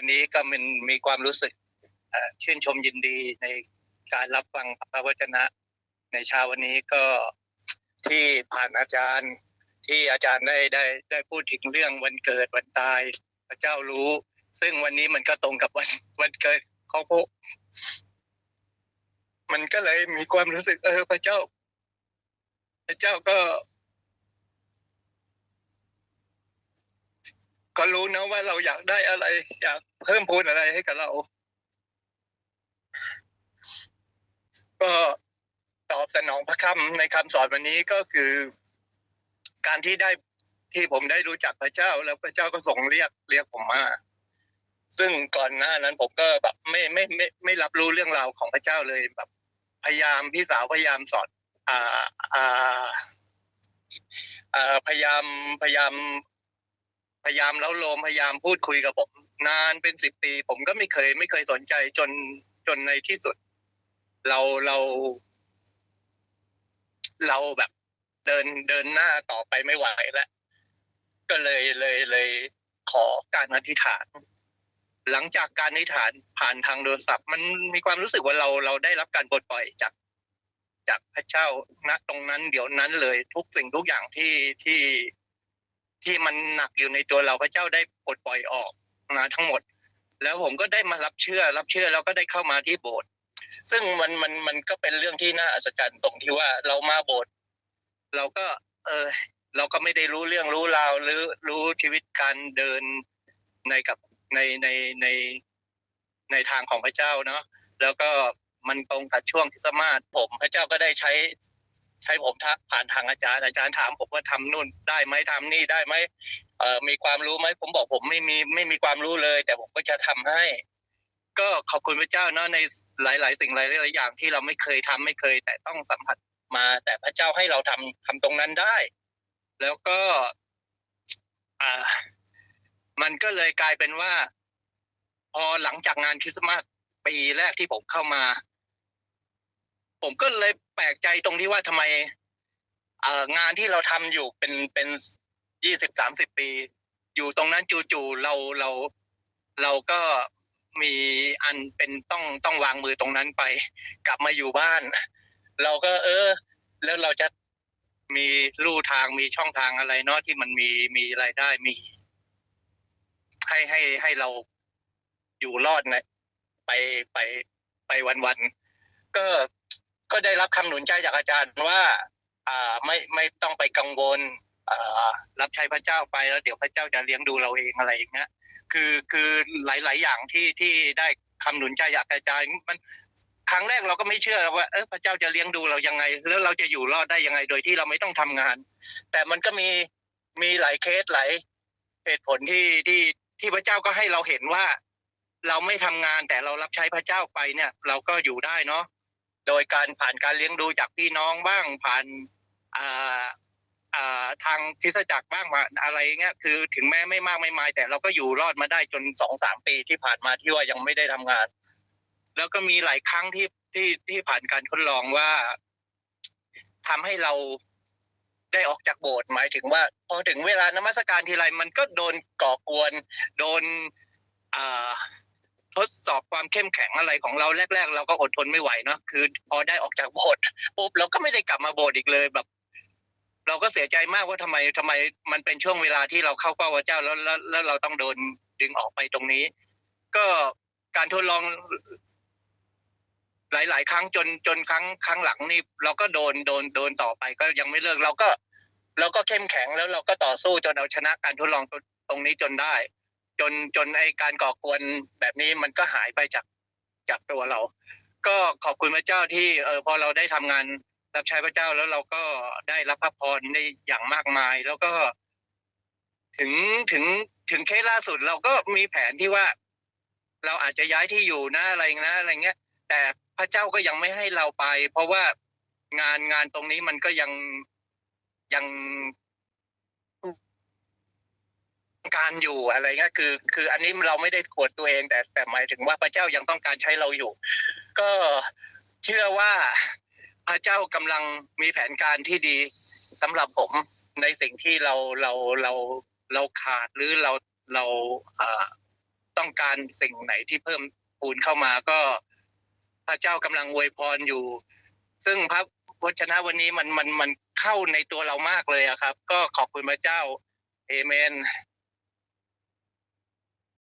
วันนี้ก็มันมีความรู้สึกชื่นชมยินดีในการรับฟังพระวจนะ ในเช้าวันนี้ก็ที่ผ่านอาจารย์ที่อาจารย์ได้ได้ได้พูดถึงเรื่องวันเกิดวันตาย พระเจ้ารู้ ซึ่งวันนี้มันก็ตรงกับวันวันเกิดของพวกมันก็เลยมีความรู้สึกเออพระเจ้า พระเจ้าก็ ก็รู้นะว่าเราอยากได้อะไร อยากเพิ่มพูนอะไรให้กับเรา ก็ตอบสนองพระคำในคำสอนวันนี้ก็คือ การที่ได้ที่ผมได้รู้จักพระเจ้า แล้วพระเจ้าก็ส่งเรียกเรียกผมมาซึ่งก่อนหน้านั้นผมก็แบบไม่ไม่ไม่ไม่รับรู้เรื่องราวของพระเจ้าเลยแบบ พยายามพี่สาวพยายามสอนอ่าอ่าอ่าพยายามพยายาม พยายามเล้าโลมพยายามพูดคุยกับผม นานเป็นสิบปี ผมก็ไม่เคย ไม่เคยสนใจจนจนในที่สุด เราเรา เราแบบ เดินเดินหน้าต่อไปไม่ไหวแล้วก็เลยเลยเลยขอการอธิษฐาน หลังจากการอธิษฐานผ่านทางโทรศัพท์ มันมีความรู้สึกว่าเราเราได้รับการปลดปล่อยจาก จากพระเจ้าณตรงนั้น เดี๋ยวนั้นเลยทุกสิ่งทุกอย่างที่ที่ ที่มันหนักอยู่ในตัวเราพระเจ้าได้ปลดปล่อยออกมาทั้งหมด แล้วผมก็ได้มารับเชื่อ รับเชื่อแล้วก็ได้เข้ามาที่โบสถ์ซึ่งมันมันมันก็เป็นเรื่องที่น่าอัศจรรย์ตรงที่ว่าเรามาโบสถ์เราก็ เออ เราก็ไม่ได้รู้เรื่องรู้ราวหรือรู้ชีวิตการเดินในกับในในในในทางของพระเจ้าเนาะแล้วก็มันตรงกับช่วงคริสต์มาสผม พระเจ้าก็ได้ใช้ ใช้ผมทักผ่านทางอาจารย์อาจารย์ถามผมว่าทำนู่นได้ไหมทำนี่ได้ไหมเอ่อมีความรู้ไหมผมบอกผมไม่มีไม่มีความรู้เลย แต่ผมก็จะทำให้ ก็ขอบคุณพระเจ้าเนาะในหลาย ๆ สิ่งหลายๆอย่างที่เราไม่เคยทำไม่เคย แต่ต้องสัมผัสมา แต่พระเจ้าให้เราทำทำตรงนั้นได้ แล้วก็ อ่า มันก็เลยกลายเป็นว่า พอหลังจากงานคริสต์มาสปีแรกที่ผมเข้ามา ผมก็เลยแปลกใจตรงที่ว่าทำไมเอองานที่เราทำอยู่เป็นเป็นยี่สิบสามสิบปี อยู่ตรงนั้นจู่ๆเราเราเราก็มีอันเป็นต้องต้องวางมือตรงนั้นไป กลับมาอยู่บ้าน เราก็ เออ แล้วเราจะมีลู่ทางมีช่องทางอะไรเนาะที่มันมีมีรายได้มี ให้ให้ให้เราอยู่รอดนะไปไปไปวันๆก็ ก็ได้รับคำหนุนใจจากอาจารย์ว่าไม่ไม่ต้องไปกังวลรับใช้พระเจ้าไปแล้วเดี๋ยวพระเจ้าจะเลี้ยงดูเราเองอะไรอย่างเงี้ยคือคือหลาย ๆ อย่างที่ที่ได้คำหนุนใจจากอาจารย์มันครั้งแรกเราก็ไม่เชื่อว่าเออพระเจ้าจะเลี้ยงดูเรายังไง แล้วเราจะอยู่รอดได้ยังไงโดยที่เราไม่ต้องทำงาน แต่มันก็มีมีหลายเคสหลายเหตุผลที่ที่ที่พระเจ้าก็ให้เราเห็นว่า เราไม่ทำงานแต่เรารับใช้พระเจ้าไปเนี่ย เราก็อยู่ได้เนาะ โดยการผ่านการเลี้ยงดูจากพี่น้องบ้างผ่านทางคริสจักรบ้างผ่าอะไรเงี้ยคือถึงแม้ไม่มากไม่มายแต่เราก็อยู่รอดมาได้จนสองสามปีที่ผ่านมาที่ว่ายังไม่ได้ทำงาน แล้วก็มีหลายครั้งที่ที่ที่ผ่านการทดลองว่าทำให้เราได้ออกจากโบสถ์หมายถึงว่าพอถึงเวลานมัสการทีไรมันก็โดนก่อกวน โดนอ่า ทดสอบความเข้มแข็งอะไรของเราแรก ๆ เราก็อดทนไม่ไหวเนาะคือพอได้ออกจากโบสถ์ปุ๊บเราก็ไม่ได้กลับมาโบสถ์อีกเลยแบบ เราก็เสียใจมากว่าทำไมทำไมมันเป็นช่วงเวลาที่เราเข้าเฝ้าพระเจ้าแล้วแล้วแล้วเราต้องโดนดึงออกไปตรงนี้ ก็การทดลองหลาย ๆ ครั้งจนจนครั้งครั้งหลังนี่เราก็โดนโดนโดนต่อไป ก็ยังไม่เลิกเราก็เราก็เข้มแข็งแล้วเราก็ต่อสู้จนเอาชนะการทดลองตรงนี้จนได้ จนจนไอการก่อกวนแบบนี้มันก็หายไปจากจากตัวเรา ก็ขอบคุณพระเจ้าที่เออพอเราได้ทำงานรับใช้พระเจ้าแล้วเราก็ได้รับพระพรได้อย่างมากมาย แล้วก็ ถึงถึงถึงเคสล่าสุดเราก็มีแผนที่ว่า เราอาจจะย้ายที่อยู่นะอะไรนะอะไรเงี้ย แต่พระเจ้าก็ยังไม่ให้เราไป เพราะว่างานงานตรงนี้มันก็ยังยัง การอยู่อะไรเงี้ยคือ คืออันนี้เราไม่ได้ขวดตัวเอง แต่แต่หมายถึงว่าพระเจ้ายังต้องการใช้เราอยู่ ก็เชื่อว่าพระเจ้ากำลังมีแผนการที่ดีสำหรับผมในสิ่งที่เราเราเราเราขาดหรือเราเราต้องการสิ่งไหนที่เพิ่มพูนเข้ามาก็พระเจ้ากำลังอวยพรอยู่ ซึ่งพระวจนะวันนี้มันมันมันเข้าในตัวเรามากเลยอะครับ ก็ขอบคุณพระเจ้าเอเมน